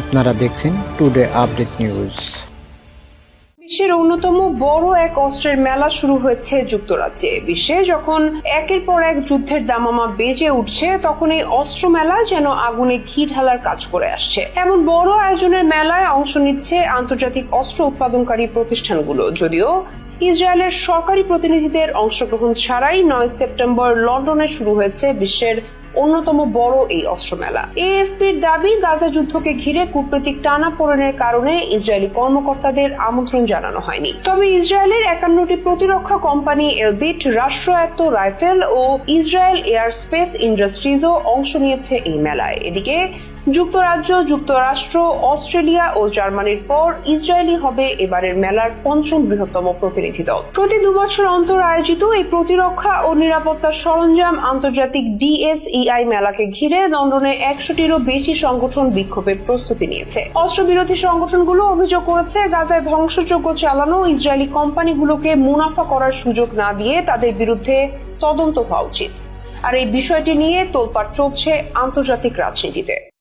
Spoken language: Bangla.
আপনারা দেখছেন টুডে আপডেট নিউজ বিশ্বের অন্যতম বড় এক অস্ত্রের মেলা শুরু হয়েছে যুক্তরাজ্যে। বিশ্বে যখন একের পর এক যুদ্ধের দামামা বেজে উঠছে, তখন এই অস্ত্র মেলা যেন আগুনে ঘি ঢালার কাজ করে আসছে। এমন বড় আয়োজনের মেলায় অংশ নিচ্ছে আন্তর্জাতিক অস্ত্র উৎপাদনকারী প্রতিষ্ঠানগুলো। যদিও ইসরায়েলের সরকারি প্রতিনিধিদের অংশগ্রহণ ছাড়াই নয় সেপ্টেম্বর লন্ডনে শুরু হয়েছে বিশ্বের অন্যতম বড় এই অস্ত্র মেলা এএফপির দাবি, গাজা যুদ্ধকে ঘিরে কূটনৈতিক টানাপোড়েনের কারণে ইসরায়েলি কর্মকর্তাদের আমন্ত্রণ জানানো হয়নি। তবে ইসরায়েলের একান্নটি প্রতিরক্ষা কোম্পানি এলবিট, রাষ্ট্রায়ত্ত রাইফেল ও ইসরায়েল এয়ার স্পেস ইন্ডাস্ট্রিজও অংশ নিয়েছে এই মেলায়। এদিকে যুক্তরাজ্য, যুক্তরাষ্ট্র, অস্ট্রেলিয়া ও জার্মানির পর ইসরায়েলি হবে এবারের মেলার পঞ্চম বৃহত্তম প্রতিনিধি দল। প্রতি দুবছর অন্তর আয়োজিত এই প্রতিরক্ষা ও নিরাপত্তা সরঞ্জাম আন্তর্জাতিক ডিএসইআই মেলাকে ঘিরে লন্ডনে একশোটিরও বেশি সংগঠন বিক্ষোভের প্রস্তুতি নিয়েছে। অস্ত্রবিরোধী সংগঠনগুলো অভিযোগ করেছে, গাজায় ধ্বংসযজ্ঞ চালানো ইসরায়েলি কোম্পানিগুলোকে মুনাফা করার সুযোগ না দিয়ে তাদের বিরুদ্ধে তদন্ত হওয়া উচিত। আর এই বিষয়টি নিয়ে তোলপাড় চলছে আন্তর্জাতিক রাজনীতিতে।